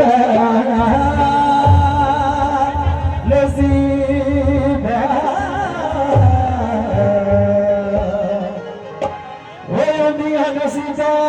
Oh, yeah, the sea, the sea, the sea, the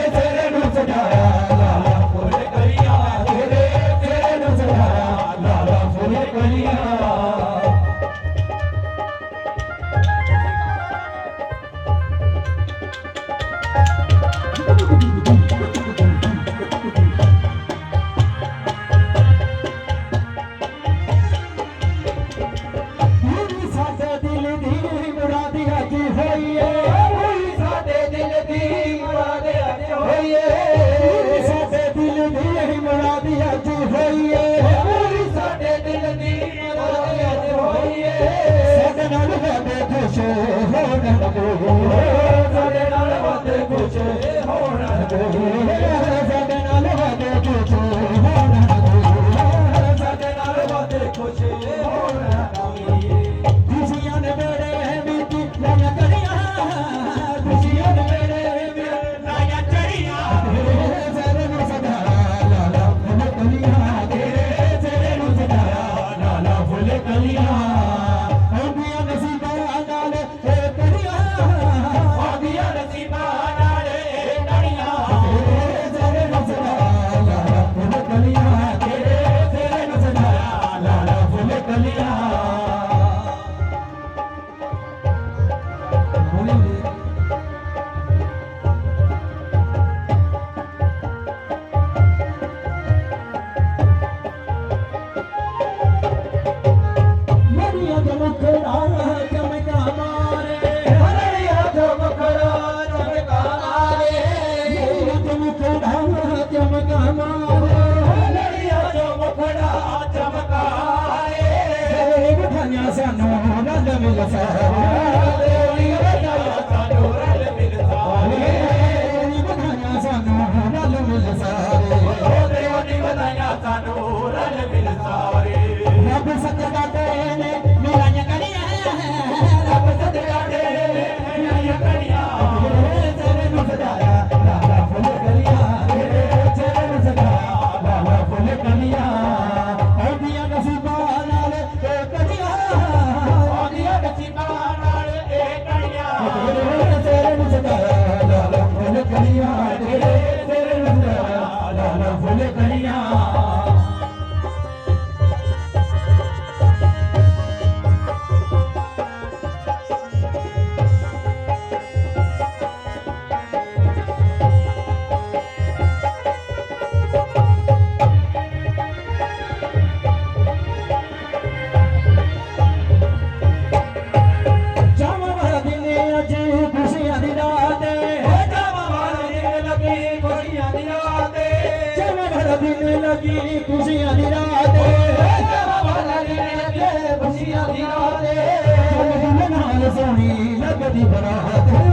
ਨਹੀਂ ਮਨਾਦੀ ਅੱਜ ਹੋਈ ਏ ਪੂਰੀ ਸਾਡੇ ਦਿਲ ਦੀ ਮਨਾਦੀ ਅੱਜ ਹੋਈ ਏ ਸਾਡੇ ਨਾਲ ਵਾਦੇ ਖੁਸ਼ ਹੋਣ ਲੱਗੋ ਸਾਡੇ ਨਾਲ ਵਾਦੇ ਖੁਸ਼ ਹੋਣ ਲੱਗੋ Gracias. ਲੱਗੀ ਖੁਸ਼ੀਆਂ ਦੀ ਰਾਤ ਖੁਸ਼ੀਆਂ ਦੀ ਰਾਤ ਨਾਲ ਸੋਹਣੀ ਲੱਗਦੀ ਬਰਾਤ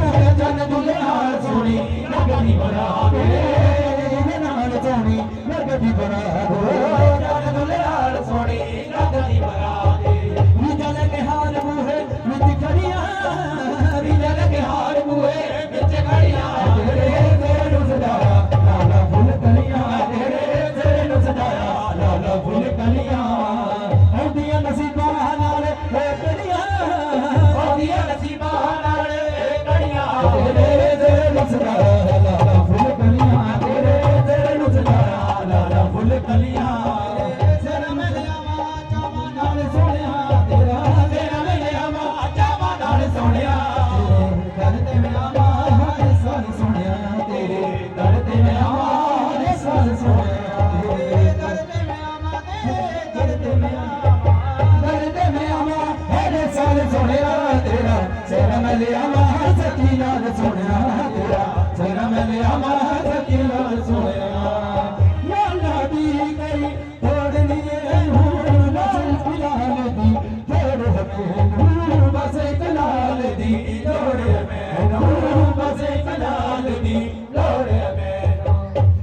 ਸੋਹਣਾ ਜਨਮ ਲਿਆ ਮਹਾ ਸਖੀ ਨਾਲ ਸੋਹਣਾ ਤੇਰਾ ਜਨਮ ਲਿਆ ਮਹਾ ਸਖੀ ਨਾਲ ਸੋਹਣਾ ਯਾ ਨਬੀ ਕਈ ਤੋੜਨੀ ਏ ਹੂੰ ਨਾਲ ਕਿਲਾਲ ਦੀ ਤੋੜ ਹਮੇ ਹੂੰ ਬਸ ਕਲਾਲ ਦੀ ਤੋੜ ਮੈਂ ਹੂੰ ਬਸ ਕਲਾਲ ਦੀ ਤੋੜ ਮੈਂ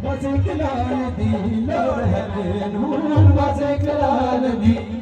ਬਸ ਕਲਾਲ ਦੀ ਲੋੜ ਹੈ ਮੈਨੂੰ ਬਸ ਕਲਾਲ ਦੀ।